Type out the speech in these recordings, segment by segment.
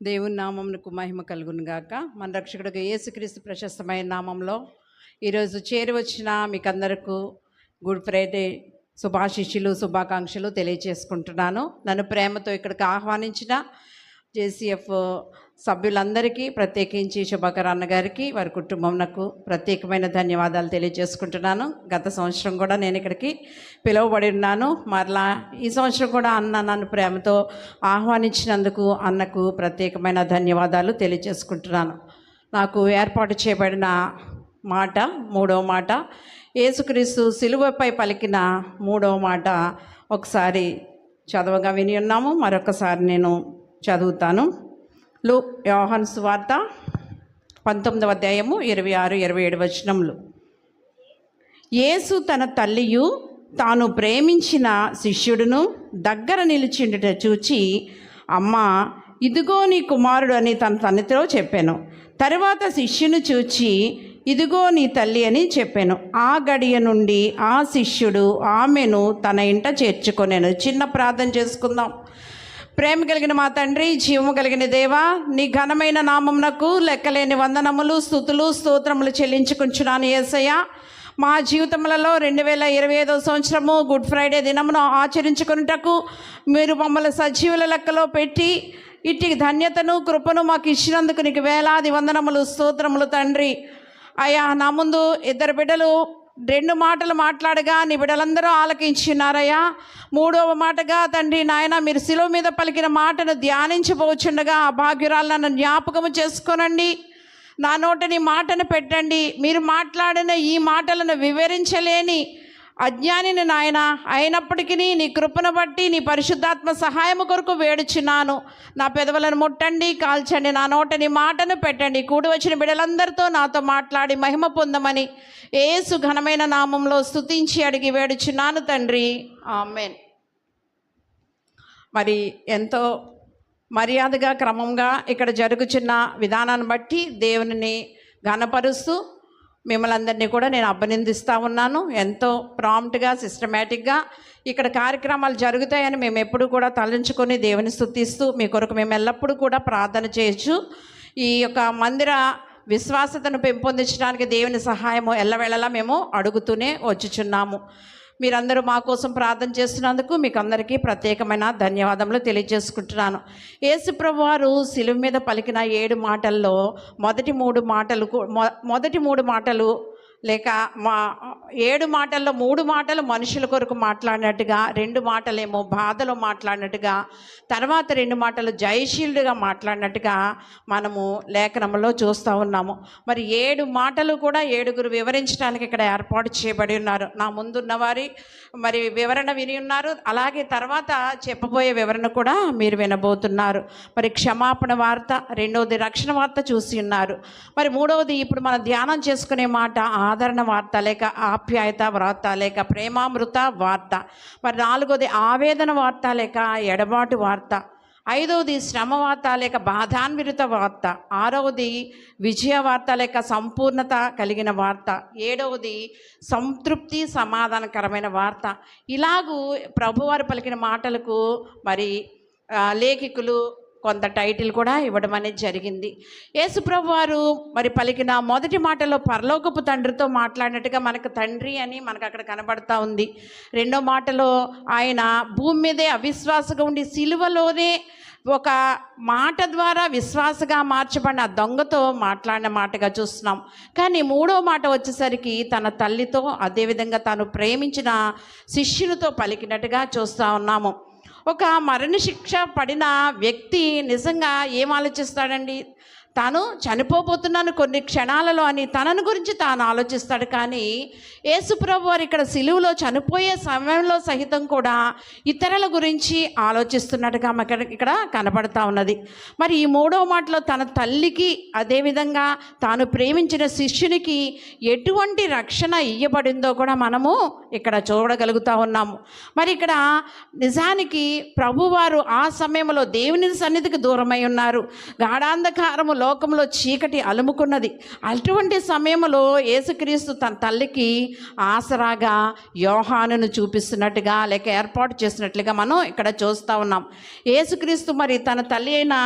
దేవుని నామమునకు మహిమ కలుగును గాక. మన రక్షకుడిగా యేసుక్రీస్తు ప్రశస్తమైన నామంలో ఈరోజు చేరువచ్చిన మీకు మీకందరకు గుడ్ ఫ్రైడే శుభాశిష్యులు శుభాకాంక్షలు తెలియజేసుకుంటున్నాను నన్ను ప్రేమతో ఇక్కడికి ఆహ్వానించిన జేసీఎఫ్ సభ్యులందరికీ ప్రత్యేకించి శుభాకర్ అన్నగారికి వారి కుటుంబంకు ప్రత్యేకమైన ధన్యవాదాలు తెలియజేసుకుంటున్నాను. గత సంవత్సరం కూడా నేను ఇక్కడికి పిలువబడి ఉన్నాను. మరలా ఈ సంవత్సరం కూడా అన్న నన్ను ప్రేమతో ఆహ్వానించినందుకు అన్నకు ప్రత్యేకమైన ధన్యవాదాలు తెలియజేసుకుంటున్నాను. నాకు ఏర్పాటు చేయబడిన మాట మూడవ మాట యేసుక్రీస్తు సిలువపై పలికిన మూడవ మాట ఒకసారి చదవగా విని ఉన్నాము. మరొకసారి నేను చదువుతాను. లు యోహన్ వార్త పంతొమ్మిదవ అధ్యాయము ఇరవై ఆరు ఇరవై ఏడు వచనములు. యేసు తన తల్లియు తాను ప్రేమించిన శిష్యుడును దగ్గర నిలిచిండుట చూచి అమ్మ ఇదిగో నీ కుమారుడు అని తన తల్లితో చెప్పాను. తరువాత శిష్యుని చూచి ఇదిగో నీ తల్లి అని చెప్పాను. ఆ గడియ నుండి ఆ శిష్యుడు ఆమెను తన ఇంట చేర్చుకొనేను. చిన్న ప్రార్థన చేసుకుందాం. ప్రేమ కలిగిన మా తండ్రి జీవము కలిగిన దేవా నీ ఘనమైన నామమునకు లెక్కలేని వందనములు స్థుతులు స్తోత్రములు చెల్లించుకుంటున్నాను ఏసయ్య. మా జీవితములలో రెండు వేల ఇరవై ఐదో సంవత్సరము గుడ్ ఫ్రైడే దినమును ఆచరించుకున్నటకు మీరు మమ్మల్ని సజీవుల లెక్కలో పెట్టి ఇట్టి ధన్యతను కృపను మాకు ఇచ్చినందుకు నీకు వేలాది వందనములు స్తోత్రములు తండ్రి. అయ్యా నా ముందు ఇద్దరు బిడ్డలు రెండు మాటలు మాట్లాడగా నీ బిడ్డలందరూ మూడవ మాటగా తండ్రి నాయన మీరు శిలువ మీద పలికిన మాటను ధ్యానించబోచుండగా ఆ భాగ్యురాలను నన్ను జ్ఞాపకము చేసుకోనండి. నా నోట నీ మాటను పెట్టండి. మీరు మాట్లాడిన ఈ మాటలను వివరించలేని అజ్ఞానిని నాయన అయినప్పటికీ నీ కృపను బట్టి నీ పరిశుద్ధాత్మ సహాయము కొరకు వేడుచున్నాను. నా పెదవులను ముట్టండి కాల్చండి నా నోటని మాటను పెట్టండి. కూడి వచ్చిన బిడలందరితో నాతో మాట్లాడి మహిమ పొందమని ఏసు ఘనమైన నామంలో స్తుతించి అడిగి వేడుచున్నాను తండ్రి. ఆమెన్. మరి ఎంతో మర్యాదగా క్రమంగా ఇక్కడ జరుగుచున్న విధానాన్ని బట్టి దేవుని ఘనపరుస్తూ మిమ్మల్ని అందరినీ కూడా నేను అభినందిస్తూ ఉన్నాను. ఎంతో ప్రాంప్ట్గా సిస్టమేటిక్గా ఇక్కడ కార్యక్రమాలు జరుగుతాయని మేము ఎప్పుడు కూడా తలంచుకొని దేవుని స్థుతిస్తూ మీ కొరకు మేము ఎల్లప్పుడూ కూడా ప్రార్థన చేయొచ్చు. ఈ యొక్క మందిర విశ్వాసతను పెంపొందించడానికి దేవుని సహాయము ఎల్లవేళలా మేము అడుగుతూనే వచ్చుచున్నాము. మీరందరూ మా కోసం ప్రార్థన చేస్తున్నందుకు మీకు అందరికీ ప్రత్యేకమైన ధన్యవాదములు తెలియజేసుకుంటున్నాను. యేసుప్రభు వారు శిలువ మీద పలికిన ఏడు మాటల్లో మొదటి మూడు మాటలు మొ- మొదటి మూడు మాటలు లేక మా ఏడు మాటల్లో మూడు మాటలు మనుషుల కొరకు మాట్లాడినట్టుగా రెండు మాటలేమో బాధలో మాట్లాడినట్టుగా తర్వాత రెండు మాటలు జయశీలుడుగా మాట్లాడినట్టుగా మనము లేఖనంలో చూస్తూ ఉన్నాము. మరి ఏడు మాటలు కూడా ఏడుగురు వివరించడానికి ఇక్కడ ఏర్పాటు చేయబడి ఉన్నారు. నా ముందున్న వారి మరి వివరణ విని ఉన్నారు. అలాగే తర్వాత చెప్పబోయే వివరణ కూడా మీరు వినబోతున్నారు. మరి క్షమాపణ వార్త రెండవది రక్షణ వార్త చూసి ఉన్నారు. మరి మూడవది ఇప్పుడు మనం ధ్యానం చేసుకునే మాట ఆదరణ వార్త లేక ఆప్యాయత వార్త లేక ప్రేమామృత వార్త. మరి నాలుగవది ఆవేదన వార్త లేక ఎడబాటు వార్త. ఐదవది శ్రమ వార్త లేక బాధాన్విత వార్త. ఆరవది విజయ వార్త లేక సంపూర్ణత కలిగిన వార్త. ఏడవది సంతృప్తి సమాధానకరమైన వార్త. ఇలాగూ ప్రభువారు పలికిన మాటలకు మరి లేఖికులు కొంత టైటిల్ కూడా ఇవ్వడం అనేది జరిగింది. యేసుప్రభు వారు మరి పలికిన మొదటి మాటలో పరలోకపు తండ్రితో మాట్లాడినట్టుగా మనకు తండ్రి అని మనకు అక్కడ కనబడతా ఉంది. రెండో మాటలో ఆయన భూమి మీదే అవిశ్వాసగా ఉండి సిలువలోనే ఒక మాట ద్వారా విశ్వాసగా మార్చబడిన దొంగతో మాట్లాడిన మాటగా చూస్తున్నాం. కానీ మూడో మాట వచ్చేసరికి తన తల్లితో అదేవిధంగా తాను ప్రేమించిన శిష్యునితో పలికినట్టుగా చూస్తూ ఉన్నాము. ఒక మరణశిక్ష పడిన వ్యక్తి నిజంగా ఏం ఆలోచిస్తాడండి? తాను చనిపోబోతున్నాను కొన్ని క్షణాలలో అని తనను గురించి తాను ఆలోచిస్తాడు. కానీ యేసుప్రభు వారు ఇక్కడ సిలువులో చనిపోయే సమయంలో సహితం కూడా ఇతరుల గురించి ఆలోచిస్తున్నట్టుగా మనకి ఇక్కడ కనపడతా ఉన్నది. మరి ఈ మూడో మాటలో తన తల్లికి అదేవిధంగా తాను ప్రేమించిన శిష్యునికి ఎటువంటి రక్షణ ఇయ్యబడిందో కూడా మనము ఇక్కడ చూడగలుగుతా ఉన్నాము. మరి ఇక్కడ నిజానికి ప్రభువారు ఆ సమయంలో దేవుని సన్నిధికి దూరమై ఉన్నారు. గాఢాంధకారము లోకంలో చీకటి అలుముకున్నది. అటువంటి సమయంలో యేసుక్రీస్తు తన తల్లికి ఆసరాగా యోహానును చూపిస్తున్నట్టుగా లేక ఏర్పాటు చేసినట్లుగా మనం ఇక్కడ చూస్తూ ఉన్నాం. యేసుక్రీస్తు మరి తన తల్లి అయిన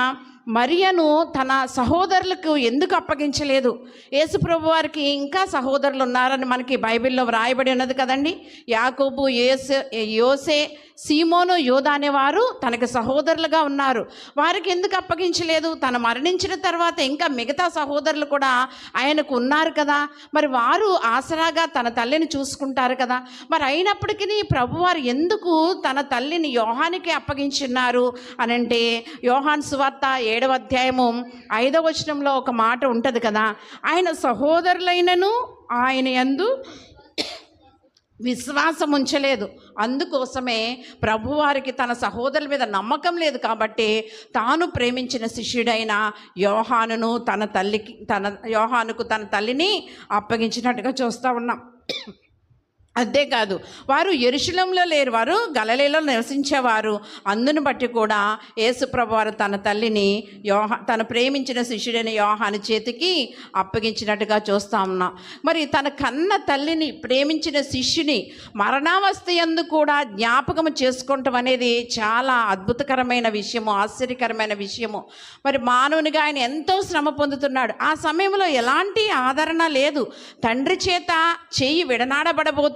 మరియను తన సహోదరులకు ఎందుకు అప్పగించలేదు? యేసుప్రభు వారికి ఇంకా సహోదరులు ఉన్నారని మనకి బైబిల్లో వ్రాయబడి ఉన్నది కదండి. యాకోబు యేసే యోసే సీమోను యోధ అనేవారు తనకి సహోదరులుగా ఉన్నారు. వారికి ఎందుకు అప్పగించలేదు? తను మరణించిన తర్వాత ఇంకా మిగతా సహోదరులు కూడా ఆయనకు ఉన్నారు కదా. మరి వారు ఆసరాగా తన తల్లిని చూసుకుంటారు కదా. మరి అయినప్పటికీ ప్రభువారు ఎందుకు తన తల్లిని యోహానికి అప్పగించున్నారు అని అంటే యోహాన్ సువార్త ఏడవ అధ్యాయము ఐదవ వచనంలో ఒక మాట ఉంటుంది కదా ఆయన సహోదరులైనను ఆయన ఎందు విశ్వాసం ఉంచలేదు. అందుకోసమే ప్రభువారికి తన సహోదరుల మీద నమ్మకం లేదు కాబట్టి తాను ప్రేమించిన శిష్యుడైన యోహానును తన తల్లికి తన యోహానుకు తన తల్లిని అప్పగించినట్టుగా చూస్తూ ఉన్నాం. అంతేకాదు వారు ఎరుశలంలో లేరు వారు గలలీలో నివసించేవారు. అందును బట్టి కూడా యేసుప్రభు వారు తన తల్లిని యోహ తను ప్రేమించిన శిష్యుడైన యోహాని చేతికి అప్పగించినట్టుగా చూస్తా ఉన్నాం. మరి తన కన్న తల్లిని ప్రేమించిన శిష్యుని మరణావస్థ కూడా జ్ఞాపకం చేసుకోవటం అనేది చాలా అద్భుతకరమైన విషయము ఆశ్చర్యకరమైన విషయము. మరి మానవునిగా ఆయన ఎంతో శ్రమ పొందుతున్నాడు. ఆ సమయంలో ఎలాంటి ఆదరణ లేదు. తండ్రి చేత చెయ్యి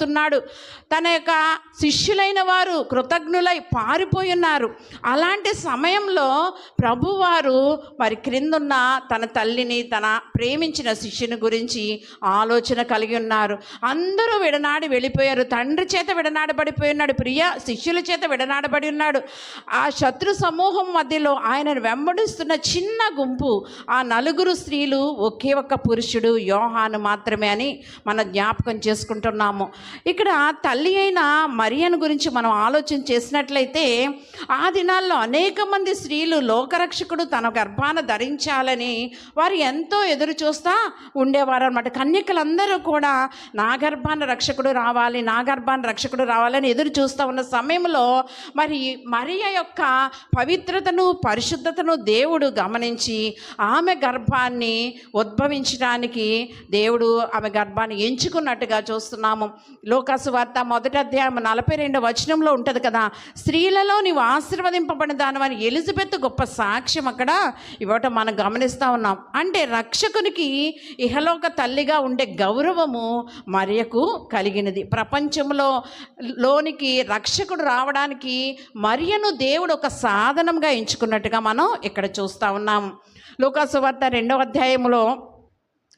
విడనాడబడబోతున్నాడు తన యొక్క శిష్యులైన వారు కృతజ్ఞులై పారిపోయి ఉన్నారు. అలాంటి సమయంలో ప్రభువారు మరి క్రిందున్న తన తల్లిని తన ప్రేమించిన శిష్యుని గురించి ఆలోచన కలిగి ఉన్నారు. అందరూ విడనాడి వెళ్ళిపోయారు. తండ్రి చేత విడనాడబడిపోయి ఉన్నాడు. ప్రియ శిష్యుల చేత విడనాడబడి ఉన్నాడు. ఆ శత్రు సమూహం మధ్యలో ఆయనను వెంబడిస్తున్న చిన్న గుంపు ఆ నలుగురు స్త్రీలు ఒకే ఒక్క పురుషుడు యోహాను మాత్రమే అని మన జ్ఞాపకం చేసుకుంటున్నాము. ఇక్కడ తల్లి అయిన మరియను గురించి మనం ఆలోచన చేసినట్లయితే ఆ దినాల్లో అనేక మంది స్త్రీలు లోకరక్షకుడు తన గర్భాన ధరించాలని వారు ఎంతో ఎదురు చూస్తా ఉండేవారు అనమాట కన్యకలందరూ కూడా నా గర్భాన రక్షకుడు రావాలి నా గర్భాన రక్షకుడు రావాలని ఎదురు చూస్తూ ఉన్న సమయంలో మరి మరియ యొక్క పవిత్రతను పరిశుద్ధతను దేవుడు గమనించి ఆమె గర్భాన్ని ఉద్భవించడానికి దేవుడు ఆమె గర్భాన్ని ఎంచుకున్నట్టుగా చూస్తున్నాము. లోకాసు వార్త మొదటి అధ్యాయం నలభై రెండు వచనంలో ఉంటుంది కదా స్త్రీలలో నీవు ఆశీర్వదింపబడిన దానివని ఎలిజబెత్ గొప్ప సాక్ష్యం అక్కడ ఇవ్వటం మనం గమనిస్తూ ఉన్నాం. అంటే రక్షకునికి ఇహలోక తల్లిగా ఉండే గౌరవము మరియకు కలిగినది. ప్రపంచంలో లోనికి రక్షకుడు రావడానికి మరియను దేవుడు ఒక సాధనంగా ఎంచుకున్నట్టుగా మనం ఇక్కడ చూస్తూ ఉన్నాం. లోకాసు వార్త రెండవ అధ్యాయంలో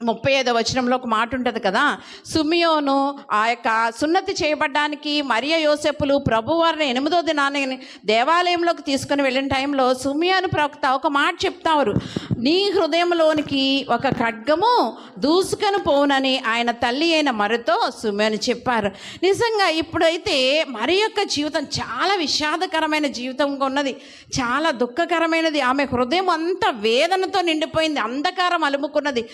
ముప్పై ఐదో వచనంలో ఒక మాట ఉంటుంది కదా? సుమియోను ఆ యొక్క సున్నతి చేయబడ్డానికి మరియ యోసెప్పులు ప్రభువారిని ఎనిమిదో దినాన్ని దేవాలయంలోకి తీసుకుని వెళ్ళిన టైంలో సుమియోను ప్రవక్త ఒక మాట చెప్తారు. నీ హృదయంలోనికి ఒక ఖడ్గము దూసుకొని పోనని ఆయన తల్లి అయిన మరితో సుమియోను చెప్పారు. నిజంగా ఇప్పుడైతే మరి యొక్క జీవితం చాలా విషాదకరమైన జీవితంగా ఉన్నది. చాలా దుఃఖకరమైనది. ఆమె హృదయం అంతా వేదనతో నిండిపోయింది. అంధకారం అలుముకున్నది.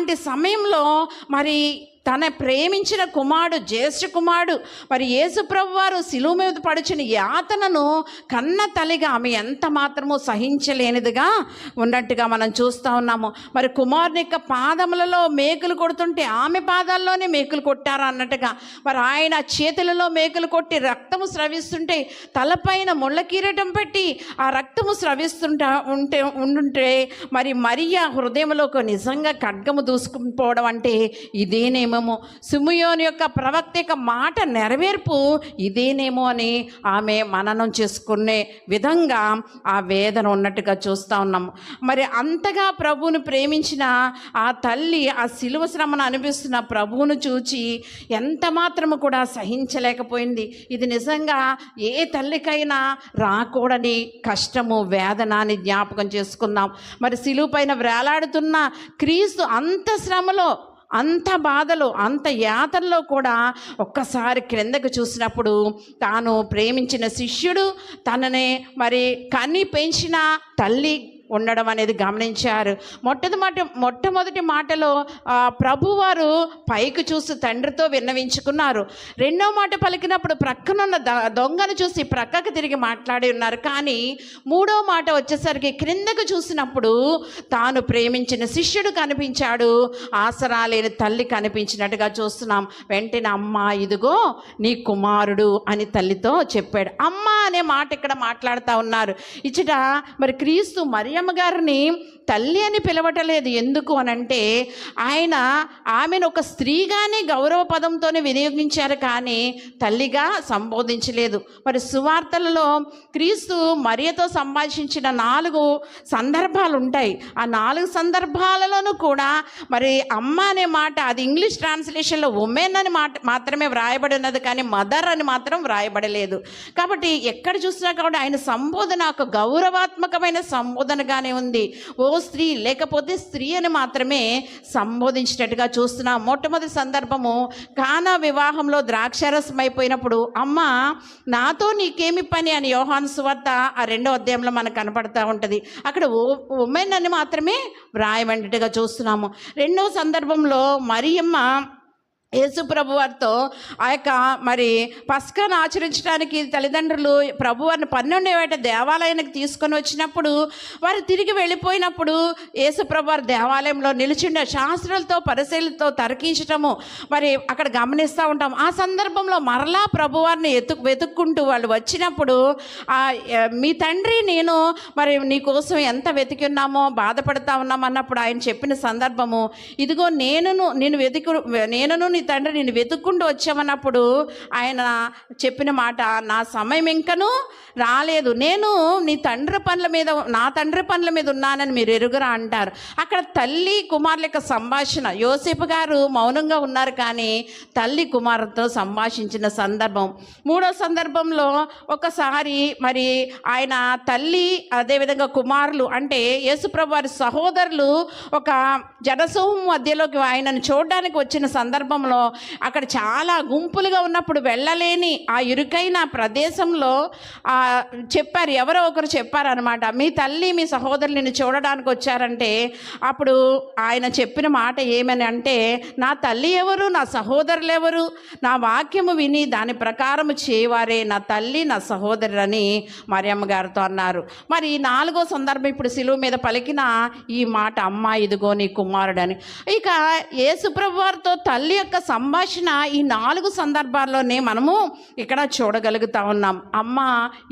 అలాంటి సమయంలో మరి తన ప్రేమించిన కుమారుడు జ్యేష్ఠ కుమారుడు మరి యేసుప్రభు వారు శిలువ మీద పడిచిన యాతనను కన్న తల్లిగా ఆమె ఎంత మాత్రమో సహించలేనిదిగా ఉన్నట్టుగా మనం చూస్తూ ఉన్నాము. మరి కుమారుని యొక్క పాదములలో మేకులు కొడుతుంటే ఆమె పాదాల్లోనే మేకులు కొట్టారు అన్నట్టుగా మరి ఆయన చేతులలో మేకులు కొట్టి రక్తము స్రవిస్తుంటే తలపైన ముళ్ళ కిరీటం పెట్టి ఆ రక్తము స్రవిస్తుంటా ఉంటే ఉండుంటే మరి మరియా హృదయంలోకి నిజంగా ఖడ్గము దూసుకుపోవడం అంటే ఇదేనేమో సుమయోని యొక్క ప్రవక్త యొక్క మాట నెరవేర్పు ఇదేనేమో అని ఆమె మననం చేసుకునే విధంగా ఆ వేదన ఉన్నట్టుగా చూస్తూ ఉన్నాము మరి అంతగా ప్రభువును ప్రేమించిన ఆ తల్లి ఆ శిలువ శ్రమను అనిపిస్తున్న ప్రభువును చూచి ఎంత మాత్రము కూడా సహించలేకపోయింది. ఇది నిజంగా ఏ తల్లికైనా రాకూడని కష్టము వేదన అని జ్ఞాపకం చేసుకుందాం. మరి శిలువు పైన వేలాడుతున్న క్రీస్తు అంత శ్రమలో అంత బాధలో అంత యాతల్లో కూడా ఒక్కసారి క్రిందకు చూసినప్పుడు తాను ప్రేమించిన శిష్యుడు తననే మరి కన్ని పెంచిన తల్లి ఉండడం అనేది గమనించారు. మొట్టమొదటి మొట్టమొదటి మాటలో ప్రభువారు పైకి చూసి తండ్రితో విన్నవించుకున్నారు. రెండో మాట పలికినప్పుడు ప్రక్కనున్న ద- దొంగను చూసి ప్రక్కకు తిరిగి మాట్లాడి ఉన్నారు. కానీ మూడో మాట వచ్చేసరికి క్రిందకు చూసినప్పుడు తాను ప్రేమించిన శిష్యుడు కనిపించాడు. ఆసరా లేని తల్లి కనిపించినట్టుగా చూస్తున్నాం. వెంటనే అమ్మ ఇదిగో నీ కుమారుడు అని తల్లితో చెప్పాడు. అమ్మ అనే మాట ఇక్కడ మాట్లాడుతూ ఉన్నారు. ఇచ్చట మరి క్రీస్తు మరియా మరియమ్మ గారిని తల్లి అని పిలవటలేదు. ఎందుకు అని అంటే ఆయన ఆమెను ఒక స్త్రీగానే గౌరవ పదంతోనే వినియోగించారు కానీ తల్లిగా సంబోధించలేదు. మరి సువార్తలలో క్రీస్తు మరియతో సంభాషించిన నాలుగు సందర్భాలు ఉంటాయి ఆ నాలుగు సందర్భాలలోనూ కూడా మరి అమ్మ అనే మాట అది ఇంగ్లీష్ ట్రాన్స్లేషన్లో ఉమెన్ అని మాట మాత్రమే వ్రాయబడి ఉన్నది కానీ మదర్ అని మాత్రం వ్రాయబడలేదు. కాబట్టి ఎక్కడ చూసినా కూడా ఆయన సంబోధన ఒక గౌరవాత్మకమైన సంబోధనగానే ఉంది. ఓ స్త్రీ లేకపోతే స్త్రీ అని మాత్రమే సంబోధించినట్టుగా చూస్తున్నాం. మొట్టమొదటి సందర్భము కానా వివాహంలో ద్రాక్షారసం అయిపోయినప్పుడు అమ్మ నాతో నీకేమి పని అని యోహాను సువార్త ఆ రెండో అధ్యాయంలో మనకు కనపడతా ఉంటుంది. అక్కడ ఉమెన్ అని మాత్రమే వ్రాయమంటట్టుగా చూస్తున్నాము. రెండవ సందర్భంలో మరియమ్మ యేసు ప్రభు వారితో ఆ యొక్క మరి పస్కాను ఆచరించడానికి తల్లిదండ్రులు ప్రభు వారిని పన్నెండు ఏట దేవాలయానికి తీసుకొని వచ్చినప్పుడు వారు తిరిగి వెళ్ళిపోయినప్పుడు యేసు ప్రభు వారి దేవాలయంలో నిలిచిండే శాస్త్రాలతో పరిశీలతో తరికించటము మరి అక్కడ గమనిస్తూ ఉంటాం. ఆ సందర్భంలో మరలా ప్రభు వారిని ఎతు వెతుక్కుంటూ వాళ్ళు వచ్చినప్పుడు మీ తండ్రి నేను మరి నీ కోసం ఎంత వెతికి ఉన్నామో బాధపడతా ఉన్నాం అన్నప్పుడు ఆయన చెప్పిన సందర్భము ఇదిగో నేనును నేను వెతుకు నేనును నీ తండ్రి నేను వెతుక్కుంటూ వచ్చామన్నప్పుడు ఆయన చెప్పిన మాట నా సమయం ఇంకనూ రాలేదు. నేను నీ తండ్రి పనుల మీద నా తండ్రి పనుల మీద ఉన్నానని మీరు ఎరుగురా అంటారు. అక్కడ తల్లి కుమారుల యొక్క సంభాషణ యోసేపు గారు మౌనంగా ఉన్నారు కానీ తల్లి కుమారుతో సంభాషించిన సందర్భం. మూడో సందర్భంలో ఒకసారి మరి ఆయన తల్లి అదేవిధంగా కుమారులు అంటే యేసుప్రభు వారి సహోదరులు ఒక జనసమూహం మధ్యలోకి ఆయనను చూడడానికి వచ్చిన సందర్భంలో అక్కడ చాలా గుంపులుగా ఉన్నప్పుడు వెళ్ళలేని ఆ ఇరుకైన ప్రదేశంలో చెప్పారు ఎవరో ఒకరు చెప్పారనమాట మీ తల్లి మీ సహోదరులు నిన్ను చూడడానికి వచ్చారంటే అప్పుడు ఆయన చెప్పిన మాట ఏమని అంటే నా తల్లి ఎవరు నా సహోదరులు ఎవరు నా వాక్యము విని దాని ప్రకారము చేయవారే నా తల్లి నా సహోదరులు అని మరియమ్మ గారితో అన్నారు. మరి నాలుగో సందర్భం ఇప్పుడు సిలువ మీద పలికిన ఈ మాట అమ్మ ఇదిగో నీ కుమారుడని ఇక యేసుప్రభు వారితో తల్లి యొక్క సంభాషణ ఈ నాలుగు సందర్భాల్లోనే మనము ఇక్కడ చూడగలుగుతా ఉన్నాం. అమ్మ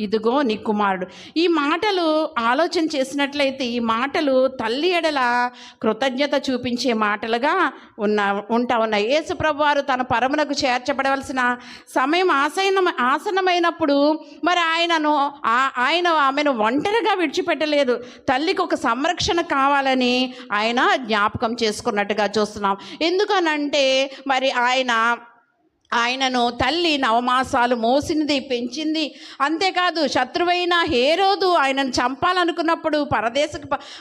ఇదిగో నీ కుమారుడు. ఈ మాటలు ఆలోచన చేసినట్లయితే ఈ మాటలు తల్లి ఎడల కృతజ్ఞత చూపించే మాటలుగా ఉన్న ఉంటా ఉన్నాయి. యేసుప్రభు వారు తన పరమునకు చేర్చబడవలసిన సమయం ఆసైన ఆసనమైనప్పుడు మరి ఆయనను ఆయన ఆమెను ఒంటరిగా విడిచిపెట్టలేదు. తల్లికి ఒక సంరక్షణ కావాలని ఆయన జ్ఞాపకం చేసుకున్నట్టుగా చూస్తున్నాం. ఎందుకనంటే మరి ఆయన ఆయనను తల్లి నవమాసాలు మోసినది పెంచింది. అంతేకాదు శత్రువైన హేరోదు ఆయనను చంపాలనుకున్నప్పుడు పరదేశ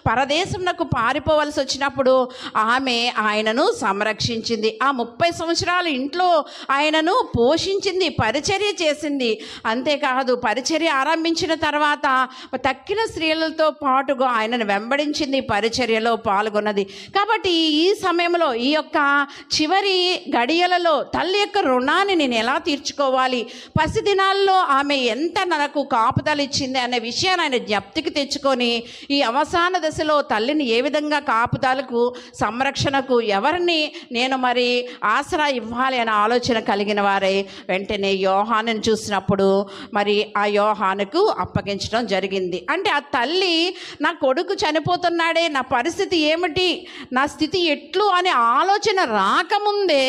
పరదేశంకు పారిపోవలసి వచ్చినప్పుడు ఆమె ఆయనను సంరక్షించింది. ఆ ముప్పై సంవత్సరాలు ఇంట్లో ఆయనను పోషించింది పరిచర్య చేసింది. అంతేకాదు పరిచర్య ఆరంభించిన తర్వాత తక్కిన స్త్రీలతో పాటుగా ఆయనను వెంబడించింది పరిచర్యలో పాల్గొన్నది. కాబట్టి ఈ సమయంలో ఈ యొక్క చివరి గడియలలో తల్లి యొక్క రుణాన్ని నేను ఎలా తీర్చుకోవాలి? పసిదినాల్లో ఆమె ఎంత నాకు కాపుదలు ఇచ్చింది అనే విషయాన్ని ఆయన జ్ఞప్తికి తెచ్చుకొని ఈ అవసాన దశలో తల్లిని ఏ విధంగా కాపుదలకు సంరక్షణకు ఎవరిని నేను మరి ఆసరా ఇవ్వాలి అనే ఆలోచన కలిగిన వారే వెంటనే యోహాను చూసినప్పుడు మరి ఆ యోహానుకు అప్పగించడం జరిగింది. అంటే ఆ తల్లి నా కొడుకు చనిపోతున్నాడే నా పరిస్థితి ఏమిటి? నా స్థితి ఎట్లు? అనే ఆలోచన రాకముందే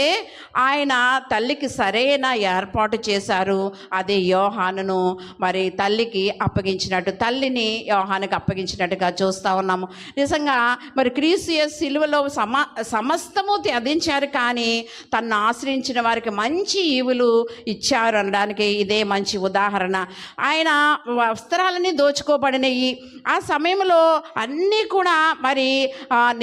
ఆయన తల్లికి సరైన ఏర్పాటు చేశారు అదే యోహానును మరి తల్లికి అప్పగించినట్టు తల్లిని యోహానికి అప్పగించినట్టుగా చూస్తూ ఉన్నాము. నిజంగా మరి క్రీసియస్ సిలువలో సమ సమస్తము త్యదించారు కానీ తను ఆశ్రయించిన వారికి మంచి ఈవులు ఇచ్చారు అనడానికి ఇదే మంచి ఉదాహరణ. ఆయన వస్త్రాలని దోచుకోబడినవి ఆ సమయంలో అన్నీ కూడా మరి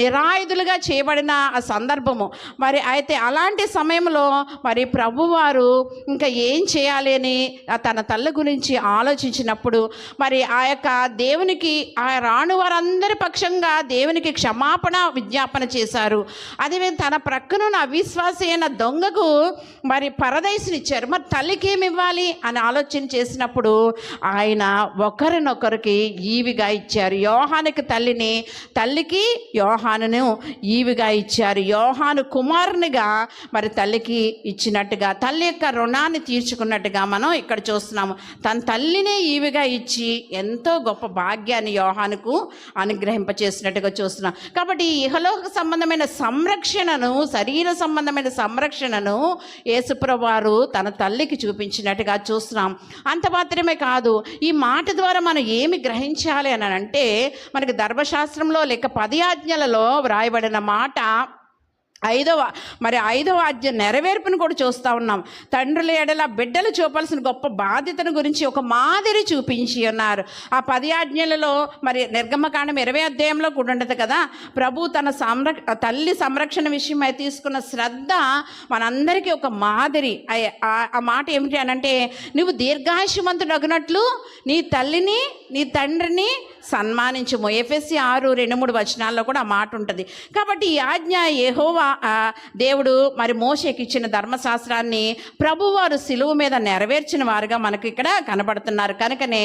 నిరాయుధులుగా చేయబడిన ఆ సందర్భము. మరి అయితే అలాంటి సమయంలో మరి ప్రభువారు ఇంకా ఏం చేయాలి అని తన తల్లి గురించి ఆలోచించినప్పుడు మరి ఆ యొక్క దేవునికి ఆ రాను వారందరి పక్షంగా దేవునికి క్షమాపణ విజ్ఞాపన చేశారు. అదే తన ప్రక్కనున్న అవిశ్వాస అయిన దొంగకు మరి పరదైసునిచ్చారు మరి తల్లికి ఇవ్వాలి అని ఆలోచన చేసినప్పుడు ఆయన ఒకరినొకరికి ఈవిగా ఇచ్చారు. యోహానికి తల్లిని తల్లికి యోహానును ఈవిగా ఇచ్చారు. యోహాను కుమారునిగా మరి తల్లికి ఇచ్చినట్టు తీర్చుకున్నట్టుగా తల్లి యొక్క రుణాన్ని తీర్చుకున్నట్టుగా మనం ఇక్కడ చూస్తున్నాము. తన తల్లినే ఈవిగా ఇచ్చి ఎంతో గొప్ప భాగ్యాన్ని యోహానుకు అనుగ్రహింపచేసినట్టుగా చూస్తున్నాం. కాబట్టి ఈ ఇహలోక సంబంధమైన సంరక్షణను శరీర సంబంధమైన సంరక్షణను యేసుప్రవారు తన తల్లికి చూపించినట్టుగా చూస్తున్నాం. అంత మాత్రమే కాదు ఈ మాట ద్వారా మనం ఏమి గ్రహించాలి అని అంటే మనకి ధర్మశాస్త్రంలో లేక పది ఆజ్ఞలలో వ్రాయబడిన మాట ఐదవ మరి ఐదవ ఆజ్ఞ నెరవేర్పును కూడా చూస్తూ ఉన్నాం. తండ్రుల ఎడల బిడ్డలు చూపాల్సిన గొప్ప బాధ్యతను గురించి ఒక మాదిరి చూపించి ఉన్నారు. ఆ పది ఆజ్ఞలలో మరి నిర్గమకాండం ఇరవై అధ్యాయంలో కూడా ఉండదు కదా? ప్రభు తన సంరక్ష తల్లి సంరక్షణ విషయమై తీసుకున్న శ్రద్ధ మనందరికీ ఒక మాదిరి. ఆ- ఆ మాట ఏమిటి అని అంటే నువ్వు దీర్ఘాయుషమంతుడు అగినట్లు నీ తల్లిని నీ తండ్రిని సన్మానించము. ఎఫ్ఎస్సి ఆరు రెండు మూడు వచనాల్లో కూడా ఆ మాట ఉంటుంది. కాబట్టి ఈ ఆజ్ఞ ఏహోవా దేవుడు మరి మోషేకి ఇచ్చిన ధర్మశాస్త్రాన్ని ప్రభువారు సిలువు మీద నెరవేర్చిన వారుగా మనకు ఇక్కడ కనబడుతున్నారు. కనుకనే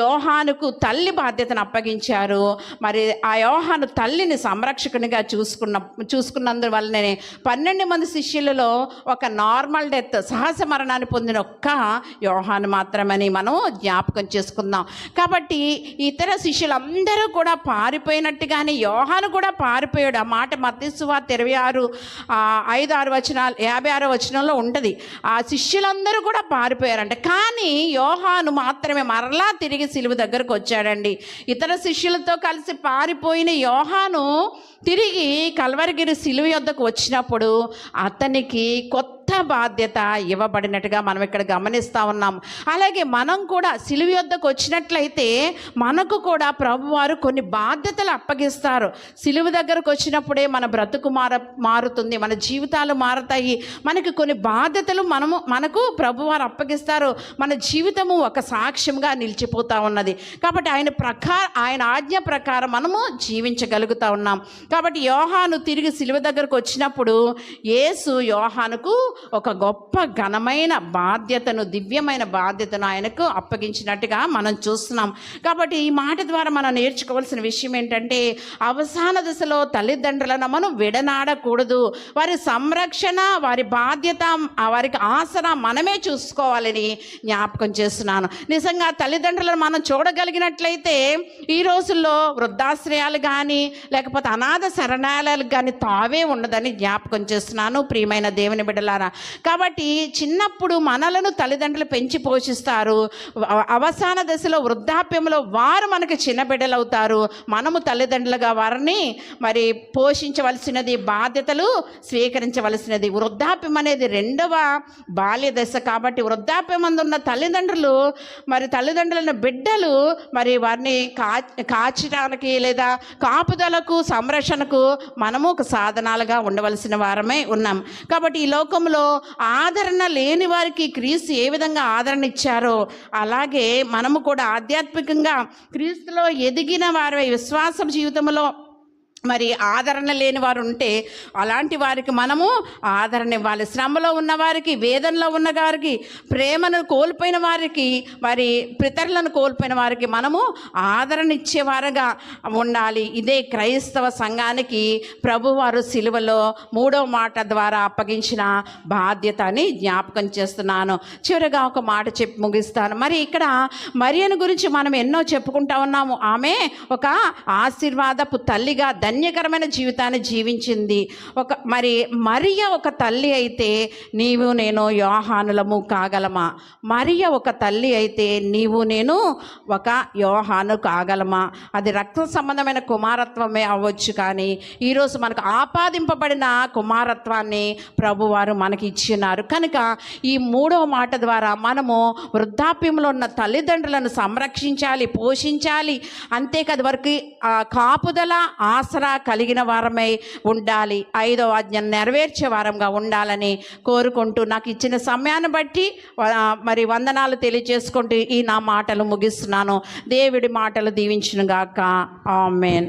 యోహానుకు తల్లి బాధ్యతను అప్పగించారు. మరి ఆ యోహాను తల్లిని సంరక్షకునిగా చూసుకున్న చూసుకున్నందువల్లనే పన్నెండు మంది శిష్యులలో ఒక నార్మల్ డెత్ సహజ మరణాన్ని పొందిన ఒక్క యోహాను మాత్రమని మనం జ్ఞాపకం చేసుకుందాం. కాబట్టి ఇతర శిష్యులందరూ కూడా పారిపోయినట్టుగానే యోహాను కూడా పారిపోయాడు. ఆ మాట మత్స్సువార్త ఇరవై ఆరు ఐదు ఆరు వచనాలు యాభై ఆరు వచనంలో ఉంటుంది. ఆ శిష్యులందరూ కూడా పారిపోయారంట. కానీ యోహాను మాత్రమే మరలా తిరిగి సిలువ దగ్గరకు వచ్చాడండి. ఇతర శిష్యులతో కలిసి పారిపోయిన యోహాను తిరిగి కల్వరగిరి సిలువ యొద్దకు వచ్చినప్పుడు అతనికి కొత్త బాధ్యత ఇవ్వబడినట్టుగా మనం ఇక్కడ గమనిస్తూ ఉన్నాం. అలాగే మనం కూడా సిలువ యొద్దకు వచ్చినట్లయితే మనకు కూడా ప్రభువారు కొన్ని బాధ్యతలు అప్పగిస్తారు. సిలువ దగ్గరకు వచ్చినప్పుడే మన బ్రతుకు మార మారుతుంది మన జీవితాలు మారుతాయి. మనకి కొన్ని బాధ్యతలు మనము మనకు ప్రభువారు అప్పగిస్తారు. మన జీవితము ఒక సాక్ష్యంగా నిలిచిపోతా ఉన్నది. కాబట్టి ఆయన ప్రకారం ఆయన ఆజ్ఞ ప్రకారం మనము జీవించగలుగుతా ఉన్నాం. కాబట్టి యోహాను తిరిగి సిలువ దగ్గరకు వచ్చినప్పుడు యేసు యోహానుకు ఒక గొప్ప ఘనమైన బాధ్యతను దివ్యమైన బాధ్యతను ఆయనకు అప్పగించినట్టుగా మనం చూస్తున్నాం. కాబట్టి ఈ మాట ద్వారా మనం నేర్చుకోవాల్సిన విషయం ఏంటంటే అవసాన దశలో తల్లిదండ్రులను మనం విడనాడకూడదు. వారి సంరక్షణ వారి బాధ్యత వారికి ఆసరా మనమే చూసుకోవాలని జ్ఞాపకం చేస్తున్నాను. నిజంగా తల్లిదండ్రులను మనం చూడగలిగినట్లయితే ఈ రోజుల్లో వృద్ధాశ్రయాలు కానీ లేకపోతే అనాథ శరణాలయాలు కానీ తావే ఉండదని జ్ఞాపకం చేస్తున్నాను. ప్రియమైన దేవుని బిడ్డలారా కాబట్టి చిన్నప్పుడు మనలను తల్లిదండ్రులు పెంచి పోషిస్తారు. అవసాన దశలో వృద్ధాప్యంలో వారు మనకి చిన్న బిడ్డలు అవుతారు మనము తల్లిదండ్రులుగా వారిని మరి పోషించవలసినది బాధ్యతలు స్వీకరించవలసినది. వృద్ధాప్యం అనేది రెండవ బాల్య దశ కాబట్టి వృద్ధాప్యం ఉన్న తల్లిదండ్రులు మరి తల్లిదండ్రులను బిడ్డలు మరి వారిని కా కాచడానికి లేదా కాపుదలకు సంరక్షణకు మనము ఒక సాధనాలుగా ఉండవలసిన వారమే ఉన్నాం. కాబట్టి ఈ లోకంలో ఆదరణ లేని వారికి క్రీస్తు ఏ విధంగా ఆదరణ ఇచ్చారో అలాగే మనము కూడా ఆధ్యాత్మికంగా క్రీస్తులో ఎదిగిన వారి విశ్వాసం జీవితంలో మరి ఆదరణ లేని వారు ఉంటే అలాంటి వారికి మనము ఆదరణ ఇవ్వాలి. శ్రమలో ఉన్న వారికి వేదనలో ఉన్న వారికి ప్రేమను కోల్పోయిన వారికి మరి పితరులను కోల్పోయిన వారికి మనము ఆదరణ ఇచ్చేవారుగా ఉండాలి. ఇదే క్రైస్తవ సంఘానికి ప్రభువారు సిలువలో మూడో మాట ద్వారా అప్పగించిన బాధ్యత అని జ్ఞాపకం చేస్తున్నాను. చివరిగా ఒక మాట చెప్పి ముగిస్తాను. మరి ఇక్కడ మరియను గురించి మనం ఎన్నో చెప్పుకుంటా ఉన్నాము. ఆమె ఒక ఆశీర్వాదపు తల్లిగా ధన్యకరమైన జీవితాన్ని జీవించింది. ఒక మరి మరియ ఒక తల్లి అయితే నీవు నేను యోహానులము కాగలమా? మరియ ఒక తల్లి అయితే నీవు నేను ఒక యోహాను కాగలమా? అది రక్త సంబంధమైన కుమారత్వమే అవ్వచ్చు కానీ ఈరోజు మనకు ఆపాదింపబడిన కుమారత్వాన్ని ప్రభువారు మనకి ఇచ్చినారు. కనుక ఈ మూడవ మాట ద్వారా మనము వృద్ధాప్యంలో ఉన్న తల్లిదండ్రులను సంరక్షించాలి పోషించాలి. అంతేకాదు వారికి కాపుదల ఆసరా కలిగిన వారమై ఉండాలి. ఐదో ఆజ్ఞను నెరవేర్చే వారంగా ఉండాలని కోరుకుంటూ నాకు ఇచ్చిన సమయాన్ని బట్టి మరి వందనాలు తెలియజేసుకుంటూ ఈ నా మాటలు ముగిస్తున్నాను. దేవుడి మాటలు దీవించును గాక ఆమెన్.